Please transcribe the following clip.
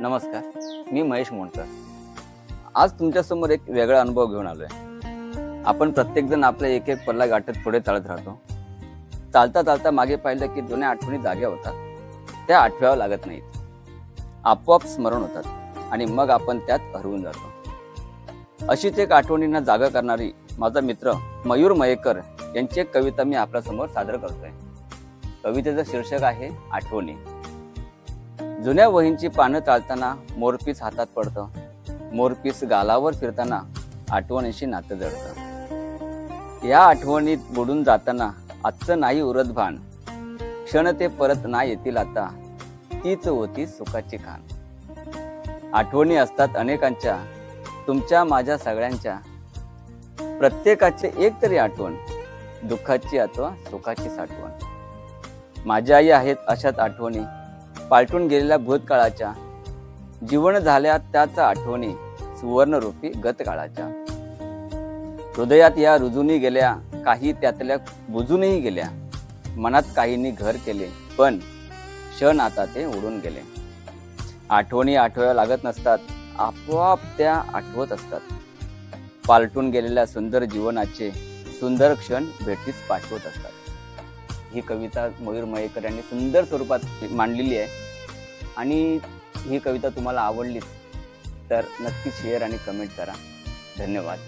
नमस्कार मी महेश मोंडकर. आज तुमच्यासमोर एक वेगळा अनुभव घेऊन आलोय. आपण प्रत्येकजण आपला एक एक पल्ला गाठत पुढे चालत राहतो. चालता चालता मागे पाहिलं की जुन्या आठवणी जाग्या होतात. त्या आठव्याव्या लागत नाहीत. आपोआप स्मरण होतात आणि मग आपण त्यात हरवून जातो. अशीच एक आठवणींना जागा करणारी माझा मित्र मयूर मयेकर यांची एक कविता मी आपल्यासमोर सादर करतोय. कवितेचं शीर्षक आहे आठवणी. जुन्या वहींची पानं चालताना मोरपीस हातात पडतं. मोरपीस गालावर फिरताना आठवणीशी नातं जडतं. या आठवणीत बुडून जाताना आजचं नाही उरत भान. क्षण ते परत ना येतील आता. तीच होती सुखाची खाण आठवणी असतात अनेकांच्या तुमच्या माझ्या सगळ्यांच्या. प्रत्येकाचे एक तरी आठवण दुःखाची अथवा सुखाची साठवण माझ्या आई आहेत अशाच आठवणी. पालटून गेलेल्या भूतकाळाच्या जीवन झाल्या त्याचा आठवणी सुवर्णरूपी गतकाळाच्या. हृदयात या रुजूनही गेल्या काही त्यातल्या बुजूनही गेल्या. मनात काहींनी घर केले पण क्षण आता ते उडून गेले. आठवणी आठवाव्या लागत नसतात आपोआप त्या आठवत असतात. पालटून गेलेल्या सुंदर जीवनाचे सुंदर क्षण भेटीस पाठवत असतात. ही कविता मयूर मयेकर यांनी सुंदर स्वरूपात मांडलेली आहे. आणि ही कविता तुम्हाला आवडलीच तर नक्की शेअर आणि कमेंट करा. धन्यवाद.